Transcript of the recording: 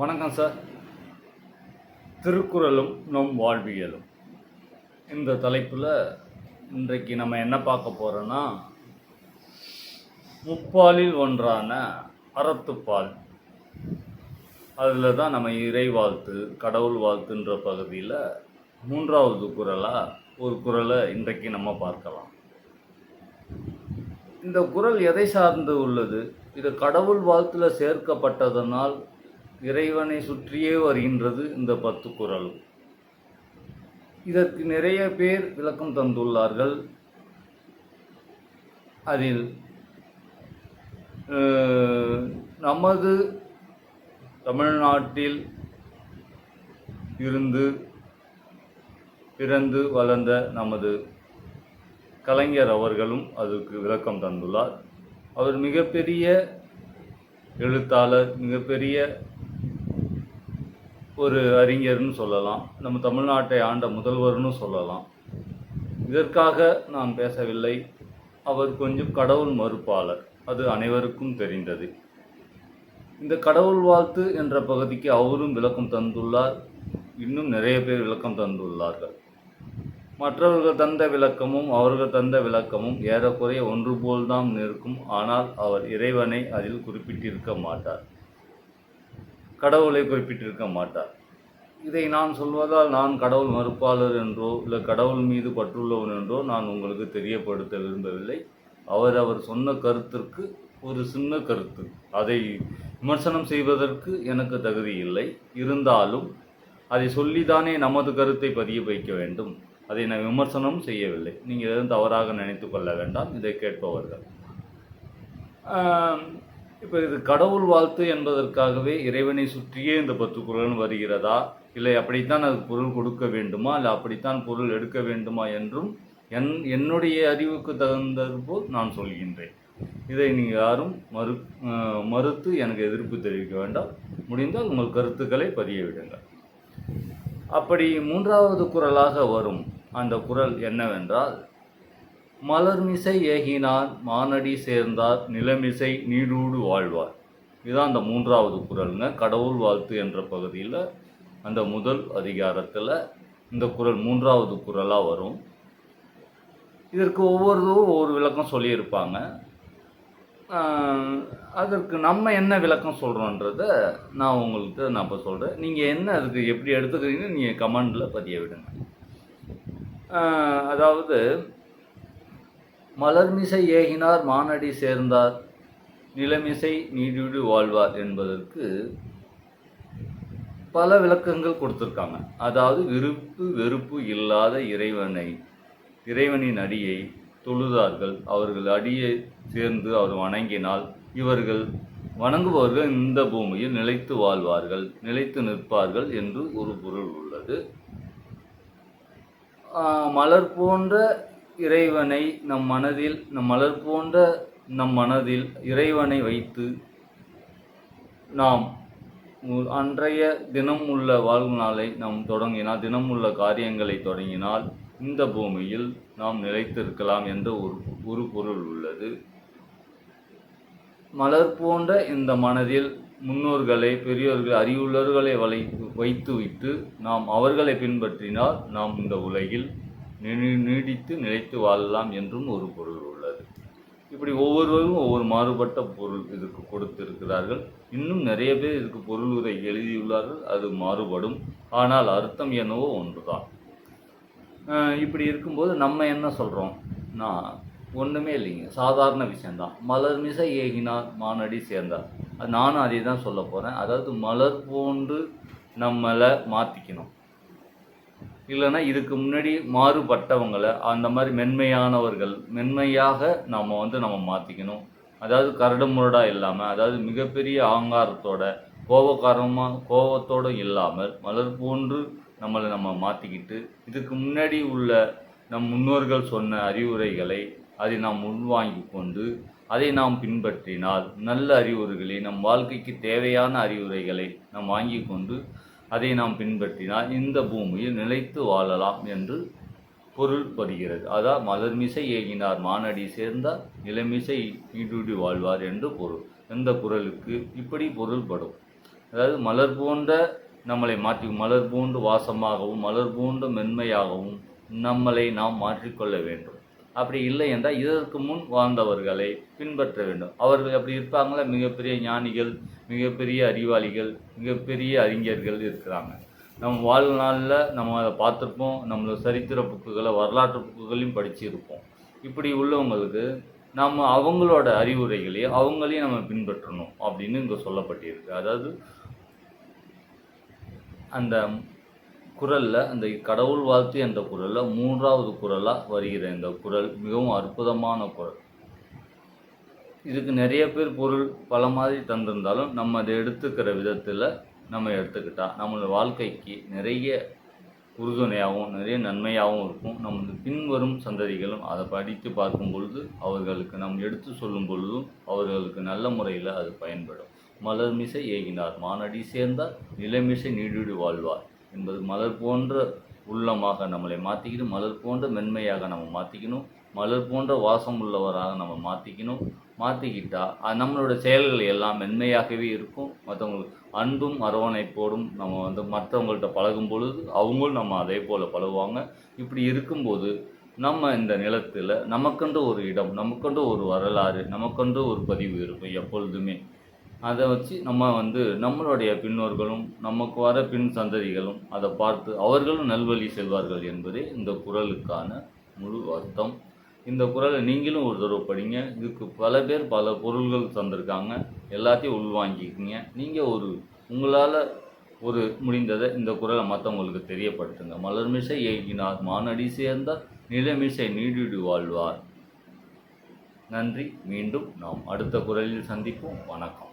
வணக்கம் சார். திருக்குறளும் நம் வாழ்வியலும். இந்த தலைப்பில் இன்றைக்கு நம்ம என்ன பார்க்க போகிறோன்னா முப்பாலில் ஒன்றான அறத்துப்பால். அதில் தான் நம்ம இறை வாழ்த்து கடவுள் வாழ்த்துன்ற பகுதியில் மூன்றாவது குறளாக ஒரு குறளை இன்றைக்கு நம்ம பார்க்கலாம். இந்த குறள் எதை சார்ந்து உள்ளது? இது கடவுள் வாழ்த்தில் சேர்க்கப்பட்டதனால் இறைவனை சுற்றியே வருகின்றது இந்த பத்து குரலும் இதற்கு நிறைய பேர் விளக்கம் தந்துள்ளார்கள். அதில் நமது தமிழ்நாட்டில் இருந்து பிறந்து வளர்ந்த நமது கலைஞர் அவர்களும் அதுக்கு விளக்கம் தந்துள்ளார். அவர் மிகப்பெரிய எழுத்தாளர் மிகப்பெரிய ஒரு அறிஞர்னு சொல்லலாம். நம்ம தமிழ்நாட்டை ஆண்ட முதல்வர்னு சொல்லலாம். இதற்காக நான் பேசவில்லை. அவர் கொஞ்சம் கடவுள் மறுப்பாளர். அது அனைவருக்கும் தெரிந்தது. இந்த கடவுள் வாழ்த்து என்ற பகுதிக்கு அவரும் விளக்கம் தந்துள்ளார். இன்னும் நிறைய பேர் விளக்கம் தந்துள்ளார்கள். மற்றவர்கள் தந்த விளக்கமும் அவர்கள் தந்த விளக்கமும் ஏறக்குறைய ஒன்று போல்தான் இருக்கும் ஆனால் அவர் இறைவனை அதில் குறிப்பிட்டிருக்க மாட்டார். கடவுளை குறிப்பிட்டிருக்க மாட்டார். இதை நான் சொல்வதால் நான் கடவுள் மறுப்பாளர் என்றோ இல்லை கடவுள் மீது பற்றுள்ளவன் என்றோ நான் உங்களுக்கு தெரியப்படுத்த விரும்பவில்லை. அவர் அவர் சொன்ன கருத்திற்கு ஒரு சின்ன கருத்து. அதை விமர்சனம் செய்வதற்கு எனக்கு தகுதி இல்லை. இருந்தாலும் அதை சொல்லிதானே நமது கருத்தை பதிய வைக்க வேண்டும். அதை நான் விமர்சனம் செய்யவில்லை. நீங்கள் எதுவும் தவறாக நினைத்து கொள்ள வேண்டாம். இதை கேட்பவர்கள். இப்போ இது கடவுள் வாழ்த்து என்பதற்காகவே இறைவனை சுற்றியே இந்த பத்து குரல் வருகிறதா? இல்லை அப்படித்தான் அது பொருள் கொடுக்க வேண்டுமா? இல்லை அப்படித்தான் பொருள் எடுக்க வேண்டுமா என்றும் என் என்னுடைய அறிவுக்கு தகுந்தது போல் நான் சொல்கின்றேன். இதை நீங்கள் யாரும் மறு மறுத்து எனக்கு எதிர்ப்பு தெரிவிக்க வேண்டாம். முடிந்தால் உங்கள் கருத்துக்களை பதிய விடுங்கள். அப்படி மூன்றாவது குரலாக வரும் அந்த குறள் என்னவென்றால் மலர்மிசை ஏகினார் மானடி சேர்ந்தார் நிலமிசை நீடூடு வாழ்வார். இதுதான் அந்த மூன்றாவது குரலுங்க. கடவுள் வாழ்த்து என்ற பகுதியில் அந்த முதல் அதிகாரத்தில் இந்த குறள் மூன்றாவது குரலாக வரும். இதற்கு ஒவ்வொருவரும் ஒவ்வொரு விளக்கம் சொல்லியிருப்பாங்க. அதற்கு நம்ம என்ன விளக்கம் சொல்கிறோன்றத நான் உங்கள்கிட்ட நான் இப்போ சொல்கிறேன் நீங்கள் என்ன அதுக்கு எப்படி எடுத்துக்கிறீங்கன்னு நீங்கள் கமெண்டில் பதிய விடுங்க. அதாவது மலர்மிசை ஏகினார் மானடி சேர்ந்தார். நிலமிசை நீடிடு வாழ்வார் என்பதற்கு பல விளக்கங்கள் கொடுத்துருக்காங்க. அதாவது விருப்பு வெறுப்பு இல்லாத இறைவனை இறைவனின் அடியை தொழுதார்கள். அவர்கள் அடியை சேர்ந்து அவர் வணங்கினால் இவர்கள் வணங்குபவர்கள் இந்த பூமியில் நிலைத்து வாழ்வார்கள் நிலைத்து நிற்பார்கள் என்று ஒரு பொருள் உள்ளது. மலர் போன்ற இறைவனை நம் மனதில் நம் மலர் போன்ற நம் மனதில் இறைவனை வைத்து நாம் அன்றைய தினம் உள்ள வாழ்வு நாளை நாம் தொடங்கினால் தினம் உள்ள காரியங்களை தொடங்கினால் இந்த பூமியில் நாம் நிலைத்திருக்கலாம் என்ற ஒரு ஒரு பொருள் உள்ளது. மலர் போன்ற இந்த மனதில் முன்னோர்களை பெரியோர்கள் அறிவுள்ளவர்களை வலை வைத்து நாம் அவர்களை பின்பற்றினால் நாம் இந்த உலகில் நீடித்து நிலைத்து வாழலாம் என்றும் ஒரு பொருள் உள்ளது. இப்படி ஒவ்வொருவரும் ஒவ்வொரு மாறுபட்ட பொருள் இதுக்கு கொடுத்திருக்கிறார்கள். இன்னும் நிறைய பேர் இதுக்கு பொருள் உரை எழுதியுள்ளார்கள். அது மாறுபடும். ஆனால் அர்த்தம் என்னவோ ஒன்றுதான். இப்படி இருக்கும்போது நம்ம என்ன சொல்கிறோம் நான் ஒன்றுமே இல்லைங்க. சாதாரண விஷயந்தான் மலர் மிசை ஏகினார் மானடி சேர்ந்தார். அது நானும் அதை தான் சொல்ல போகிறேன் அதாவது மலர் போன்று நம்மளை மாற்றிக்கணும் இல்லைன்னா இதுக்கு முன்னாடி மாறுபட்டவங்களை அந்த மாதிரி மென்மையானவர்கள் மென்மையாக நாம் வந்து நம்ம மாற்றிக்கணும் அதாவது கரடுமுரடாக இல்லாமல் அதாவது மிகப்பெரிய ஆங்காரத்தோட கோபக்காரமாக கோபத்தோடு இல்லாமல் மலர் போன்று நம்மளை நம்ம மாற்றிக்கிட்டு இதுக்கு முன்னாடி உள்ள நம் முன்னோர்கள் சொன்ன அறிவுரைகளை அதை நாம் உள்வாங்கி கொண்டு அதை நாம் பின்பற்றினால் நல்ல அறிவுரைகளை நம் வாழ்க்கைக்கு தேவையான அறிவுரைகளை நாம் வாங்கி கொண்டு அதை நாம் பின்பற்றினால் இந்த பூமியில் நிலைத்து வாழலாம் என்று பொருள் படுகிறது அதான் மலர்மிசை ஏகினார். மானடி சேர்ந்தால் நிலமிசை ஈடுடி வாழ்வார் என்று பொருள். எந்த குரலுக்கு இப்படி பொருள்படும்? அதாவது மலர் போன்ற நம்மளை மாற்றி மலர் போன்று வாசமாகவும் மலர் போன்ற மென்மையாகவும் நம்மளை நாம் மாற்றிக்கொள்ள வேண்டும். அப்படி இல்லை என்றால் இதற்கு முன் வாழ்ந்தவர்களை பின்பற்ற வேண்டும். அவர்கள் அப்படி இருப்பாங்களா? மிகப்பெரிய ஞானிகள் மிகப்பெரிய அறிவாளிகள் மிகப்பெரிய அறிஞர்கள் இருக்கிறாங்க. நம்ம வாழ்நாளில் நம்ம அதை பார்த்துருப்போம். நம்மளோட சரித்திர புக்குகளை வரலாற்று புக்குகளையும் படிச்சிருப்போம். இப்படி உள்ளவங்களுக்கு நம்ம அவங்களோட அறிவுரைகளையும் அவங்களையும் நம்ம பின்பற்றணும் அப்படின்னு இங்கே சொல்லப்பட்டிருக்கு. அதாவது அந்த குரலில் அந்த கடவுள் வாழ்த்து என்ற குரலில் மூன்றாவது குரலாக வருகிற இந்த குரல் மிகவும் அற்புதமான குரல். இதுக்கு நிறைய பேர் பொருள் பல மாதிரி தந்திருந்தாலும் நம்ம அதை எடுத்துக்கிற விதத்தில் நம்ம எடுத்துக்கிட்டால் நம்மளோட வாழ்க்கைக்கு நிறைய உறுதுணையாகவும் நிறைய நன்மையாகவும் இருக்கும். நமது பின்வரும் சந்ததிகளும் அதை படித்து பார்க்கும் பொழுது அவர்களுக்கு நாம் எடுத்து சொல்லும் பொழுதும் அவர்களுக்கு நல்ல முறையில் அது பயன்படும். மலர்மிசை ஏகினார். மானடி சேர்ந்தார் நிலைமிசை நீடிடு வாழ்வார் என்பது மலர் போன்ற உள்ளமாக நம்மளை மாற்றிக்கணும் மலர் போன்ற மென்மையாக நம்ம மாற்றிக்கணும் மலர் போன்ற வாசம் உள்ளவராக நம்ம மாற்றிக்கணும் மாற்றிக்கிட்டால் நம்மளோட செயல்கள் எல்லாம் மென்மையாகவே இருக்கும். மற்றவங்களுக்கு அன்பும் அரவணைப்போடும் நம்ம வந்து மற்றவங்கள்ட்ட பழகும் பொழுது அவங்களும் நம்ம அதே போல் பழகுவாங்க. இப்படி இருக்கும்போது நம்ம இந்த நிலத்தில் நமக்கென்று ஒரு இடம் நமக்கென்று ஒரு வரலாறு நமக்கென்று ஒரு பதிவு இருக்கும் எப்பொழுதுமே. அதை வச்சு நம்ம வந்து நம்மளுடைய பின்னோர்களும் நமக்கு வர பின் சந்ததிகளும் அதை பார்த்து அவர்களும் நல்வழி செல்வார்கள் என்பதே இந்த குரலுக்கான முழு அர்த்தம். இந்த குரலை நீங்களும் ஒரு தடவை படிங்க. இதுக்கு பல பேர் பல பொருள்கள் தந்திருக்காங்க. எல்லாத்தையும் உள்வாங்கிக்கிங்க. நீங்கள் ஒரு உங்களால் ஒரு முடிந்ததை இந்த குரலை மற்றவங்களுக்கு தெரியப்படுத்துங்க. மலர்மிசை ஏகினார் மானடி சேர்ந்தார் நிலமிசை நீடிடு வாழ்வார். நன்றி. மீண்டும் நாம் அடுத்த குரலில் சந்திப்போம். வணக்கம்.